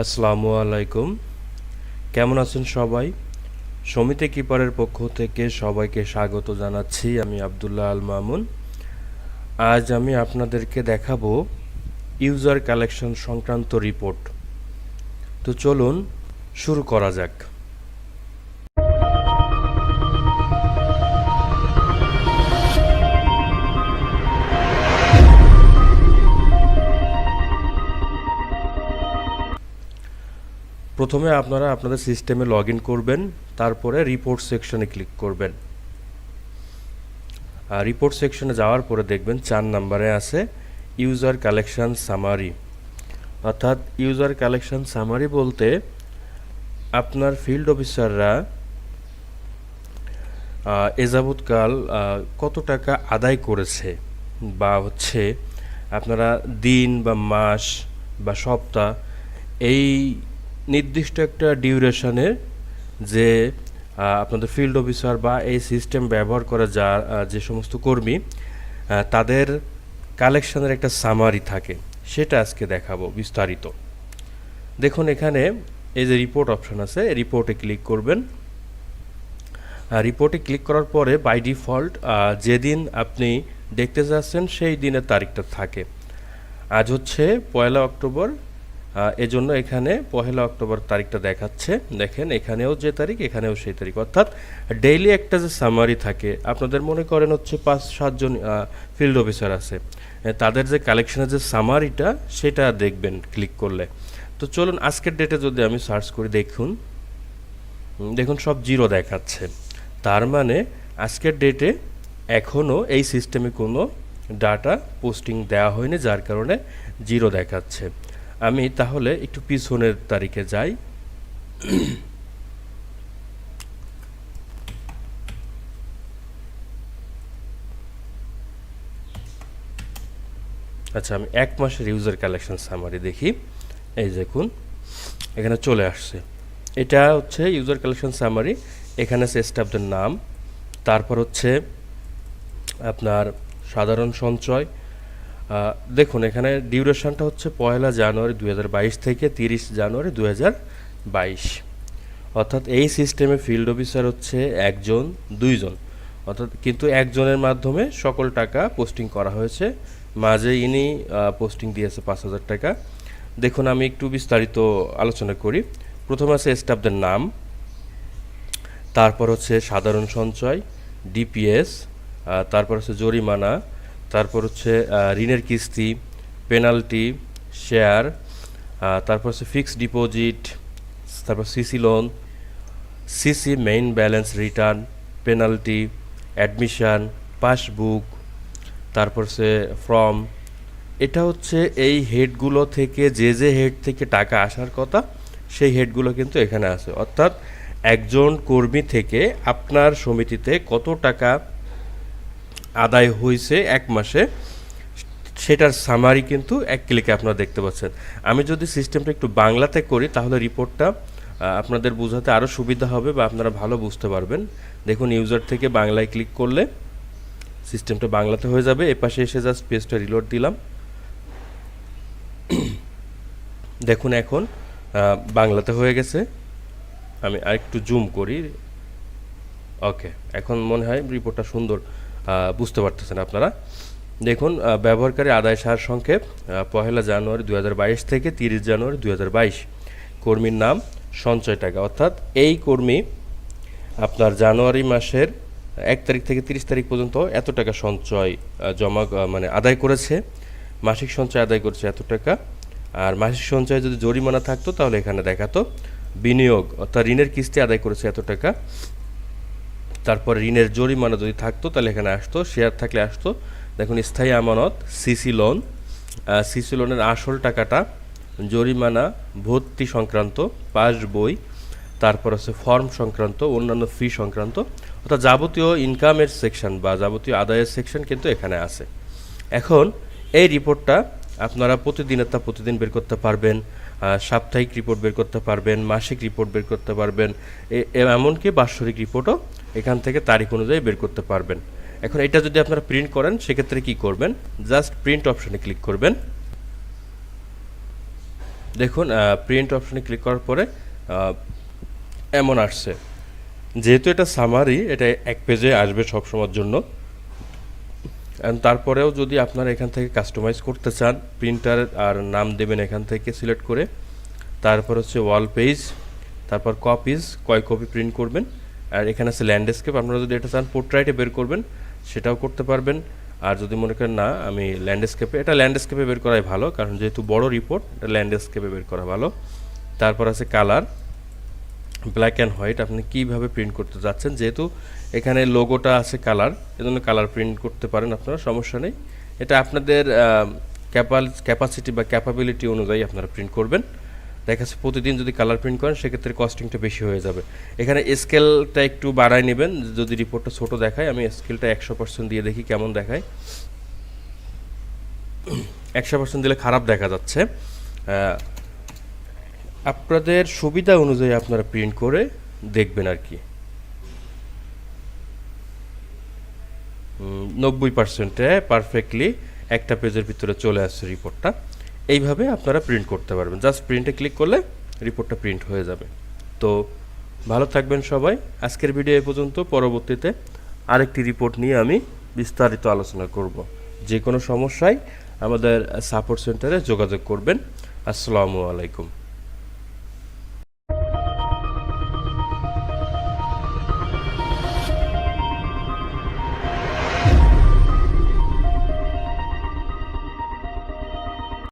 আসসালামু আলাইকুম। কেমন আছেন সবাই? সমিতি কিপারের পক্ষ থেকে সবাইকে স্বাগত জানাচ্ছি আমি আবদুল্লাহ আল মামুন। আজ আমি আপনাদেরকে দেখাবো ইউজার কালেকশন সংক্রান্ত রিপোর্ট। তো চলুন শুরু করা যাক। প্রথমে আপনারা আপনাদের সিস্টেমে লগ করবেন তারপরে রিপোর্ট সেকশনে ক্লিক করবেন। আর রিপোর্ট সেকশনে যাওয়ার পরে দেখবেন চার নাম্বারে আছে ইউজার কালেকশন সামারি অর্থাৎ ইউজার কালেকশান সামারি বলতে আপনার ফিল্ড অফিসাররা এ যাবৎকাল আহ, কত টাকা আদায় করেছে বা হচ্ছে আপনারা দিন বা মাস বা সপ্তাহ এই নির্দিষ্ট একটা ডিউরেশনের যে আপনাদের ফিল্ড অফিসার বা এই সিস্টেম ব্যবহার করা যা যে সমস্ত কর্মী তাদের কালেকশনের একটা সামারি থাকে। সেটা আজকে দেখাবো বিস্তারিত। দেখুন এখানে এই যে রিপোর্ট অপশন আছে রিপোর্টে ক্লিক করবেন। রিপোর্টে ক্লিক করার পরে বাই ডিফল্ট যেদিন আপনি দেখতে যাচ্ছেন, সেই দিনের তারিখটা থাকে। আজ হচ্ছে পয়লা অক্টোবর এজন্য এখানে পহেলা অক্টোবর তারিখটা দেখাচ্ছে। দেখেন, এখানেও যে তারিখ, এখানেও সেই তারিখ। অর্থাৎ ডেইলি একটা যে সামারি থাকে, আপনাদের মনে করেন হচ্ছে পাঁচ সাতজন ফিল্ড অফিসার আছে। তাদের যে কালেকশনের যে সামারিটা সেটা দেখবেন ক্লিক করলে। তো চলুন, আজকের ডেটে যদি আমি সার্চ করি, দেখুন। দেখুন, সব জিরো দেখাচ্ছে। তার মানে আজকের ডেটে এখনও এই সিস্টেমে কোনো ডাটা পোস্টিং দেওয়া হয়নি, যার কারণে জিরো দেখাচ্ছে। আমি তাহলে একটু পিছনের তারিখে যাই। আচ্ছা আমি এক মাসের ইউজার কালেকশন সামারি দেখি। এই দেখুন, এখানে চলে আসছে। এটা হচ্ছে ইউজার কালেকশন সামারি এখানে আছে স্টাফদের নাম, তারপর হচ্ছে আপনার সাধারণ সঞ্চয় দেখুন, এখানে ডিউরেশনটা হচ্ছে পয়লা জানুয়ারি দু হাজার বাইশ থেকে তিরিশ জানুয়ারি দু হাজার বাইশ। অর্থাৎ এই সিস্টেমে ফিল্ড অফিসার হচ্ছে একজন, দুইজন। অর্থাৎ কিন্তু একজনের মাধ্যমে সকল টাকা পোস্টিং করা হয়েছে। মাঝে ইনি পোস্টিং দিয়েছে পাঁচ হাজার টাকা। দেখুন, আমি একটু বিস্তারিত আলোচনা করি। প্রথম আছে স্টাফদের নাম, তারপর হচ্ছে সাধারণ সঞ্চয়, ডিপিএস তারপর হচ্ছে জরিমানা তারপর হচ্ছে ঋণের কিস্তি, পেনাল্টি, শেয়ার তারপর হচ্ছে ফিক্সড ডিপোজিট, তারপর CC loan CC main balance return penalty admission passbook তারপর সে ফর্ম এটা হচ্ছে এই হেডগুলো থেকে যে যে হেড থেকে টাকা আসার কথা, সেই হেডগুলো কিন্তু এখানে আছে। অর্থাৎ একজন কর্মী থেকে আপনার সমিতিতে কত টাকা আদায় হয়েছে এক মাসে, সেটার সামারি কিন্তু এক ক্লিকে আপনারা দেখতে পাচ্ছেন। আমি যদি সিস্টেমটা একটু বাংলাতে করি, তাহলে রিপোর্টটা আপনাদের বোঝাতে আরও সুবিধা হবে বা আপনারা ভালো বুঝতে পারবেন। দেখুন ইউজার থেকে বাংলায় ক্লিক করলে সিস্টেমটা বাংলাতে হয়ে যাবে। এপাশে এসে জাস্ট পেজটা রিলোড দিলাম। দেখুন এখন বাংলাতে হয়ে গেছে। আমি আরেকটু জুম করি। ওকে এখন মনে হয় রিপোর্টটা সুন্দর। বুঝতে পারতেছেন আপনারা। দেখুন ব্যবহারকারী আদায় সার সংক্ষেপ পহেলা জানুয়ারি দু হাজার বাইশ থেকে তিরিশ জানুয়ারি দু হাজার বাইশ। কর্মীর নাম সঞ্চয় টাকা। অর্থাৎ এই কর্মী আপনার জানুয়ারি মাসের এক তারিখ থেকে তিরিশ তারিখ পর্যন্ত এত টাকা সঞ্চয় জমা মানে আদায় করেছে। মাসিক সঞ্চয় আদায় করেছে এত টাকা। আর মাসিক সঞ্চয়ে যদি জরিমানা থাকতো, তাহলে এখানে দেখাতো বিনিয়োগ, অর্থাৎ ঋণের কিস্তি আদায় করেছে এত টাকা। তারপরে ঋণের জরিমানা যদি থাকতো, তাহলে এখানে আসতো শেয়ার থাকলে আসতো। দেখুন, স্থায়ী আমানত সিসি লোন সিসি লোনের আসল টাকাটা জরিমানা, ভর্তি সংক্রান্ত, পাস বই, তারপর আছে ফর্ম সংক্রান্ত, অন্যান্য ফি সংক্রান্ত, অর্থাৎ যাবতীয় ইনকামের সেকশন বা যাবতীয় আদায়ের সেকশন কিন্তু এখানে আছে। এখন এই রিপোর্টটা আপনারা প্রতিদিনের তা প্রতিদিন বের করতে পারবেন সাপ্তাহিক রিপোর্ট বের করতে পারবেন, মাসিক রিপোর্ট বের করতে পারবেন এমনকি বাৎসরিক রিপোর্টও এখান থেকে তারিখ অনুযায়ী বের করতে পারবেন। এখন এটা যদি আপনারা প্রিন্ট করেন, সেক্ষেত্রে কি করবেন? জাস্ট প্রিন্ট অপশনে ক্লিক করবেন। দেখুন প্রিন্ট অপশনে ক্লিক করার পরে এমন আসছে। যেহেতু এটা সামারি এটা এক পেজে আসবে সব সময়ের জন্য তারপরেও যদি আপনারা এখান থেকে কাস্টমাইজ করতে চান প্রিন্টার আর নাম দেবেন এখান থেকে সিলেক্ট করে, তারপর হচ্ছে ওয়াল পেজ তারপর কপিজ কয় কপি প্রিন্ট করবেন? আর এখানে আছে ল্যান্ডস্কেপ আপনারা যদি এটা চান পোর্ট্রাইটে বের করবেন, সেটাও করতে পারবেন। আর যদি মনে করেন না, আমি ল্যান্ডস্কেপে এটা ল্যান্ডস্কেপে বের করাই ভালো, কারণ যেহেতু বড় রিপোর্ট এটা ল্যান্ডস্কেপে বের করা ভালো। তারপর আছে কালার ব্ল্যাক অ্যান্ড হোয়াইট আপনি কীভাবে প্রিন্ট করতে যাচ্ছেন, যেহেতু এখানে লোগোটা আছে কালার এজন্য কালার প্রিন্ট করতে পারেন আপনারা, সমস্যা নেই। এটা আপনাদের ক্যাপাল ক্যাপাসিটি বা ক্যাপাবিলিটি অনুযায়ী আপনারা প্রিন্ট করবেন। দেখা যাচ্ছে প্রতিদিন যদি কালার প্রিন্ট করেন, সেক্ষেত্রে কস্টিংটা বেশি হয়ে যাবে। এখানে স্কেলটা একটু বাড়ায় নেবেন, যদি রিপোর্টটা ছোট দেখায়, আমি স্কেলটা একশো পার্সেন্ট দিয়ে দেখি কেমন দেখায়। একশো পার্সেন্ট দিলে খারাপ দেখা যাচ্ছে। আপনাদের সুবিধা অনুযায়ী আপনারা প্রিন্ট করে দেখবেন আর কি। নব্বই পার্সেন্টে পারফেক্টলি একটা পেজের ভিতরে চলে আসছে রিপোর্টটা এইভাবে আপনারা প্রিন্ট করতে পারবেন। জাস্ট প্রিন্টে ক্লিক করলে রিপোর্টটা প্রিন্ট হয়ে যাবে। তো ভালো থাকবেন সবাই। আজকের ভিডিও এ পর্যন্ত। পরবর্তীতে আরেকটি রিপোর্ট নিয়ে আমি বিস্তারিত আলোচনা করব। যে কোনো সমস্যায় আমাদের সাপোর্ট সেন্টারে যোগাযোগ করবেন। আসসালামু আলাইকুম।